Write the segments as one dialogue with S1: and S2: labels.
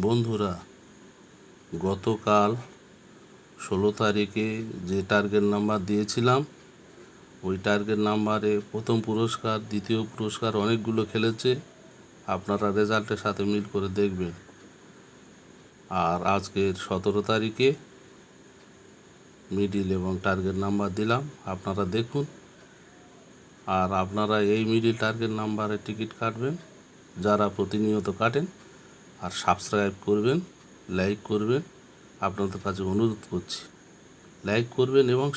S1: বন্ধুরা, গতকাল ষোলো তারিখে যে টার্গেট নাম্বার দিয়েছিলাম, ওই টার্গেট নাম্বারে প্রথম পুরস্কার, দ্বিতীয় পুরস্কার অনেকগুলো খেলেছে। আপনারা রেজাল্টের সাথে মিল করে দেখবেন। আর আজকের সতেরো তারিখে মিডিল এবং টার্গেট নাম্বার দিলাম। আপনারা দেখুন। আর আপনারা এই মিডিল টার্গেট নাম্বারে টিকিট কাটবেন। যারা প্রতিনিয়ত কাটেন আর সাবস্ক্রাইব করবেন, লাইক করবেন। আপনাদের কাছে অনুরোধ করছি, লাইক করবেন এবং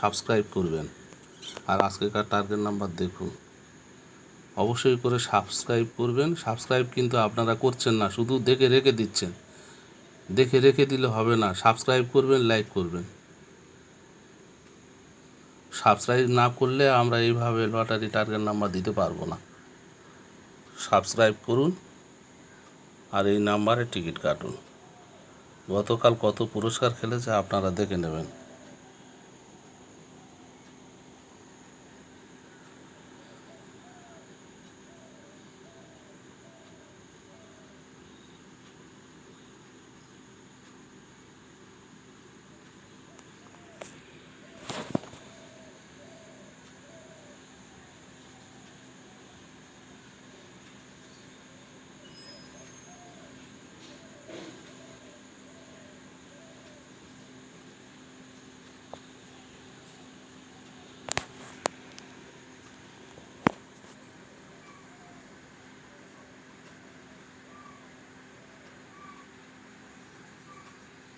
S1: সাবস্ক্রাইব করবেন। আর আজকেকার টার্গেট নাম্বার দেখুন। অবশ্যই করে সাবস্ক্রাইব করবেন। সাবস্ক্রাইব কিন্তু আপনারা করছেন না, শুধু দেখে রেখে দিচ্ছেন। দেখে রেখে দিলে হবে না, সাবস্ক্রাইব করবেন, লাইক করবেন। সাবস্ক্রাইব না করলে আমরা এইভাবে লটারি টার্গেট নাম্বার দিতে পারব না। সাবস্ক্রাইব করুন। আর এই নাম্বারে টিকিট কাটুন। গতকাল কত পুরস্কার খেলেছে আপনারা দেখে নেবেন।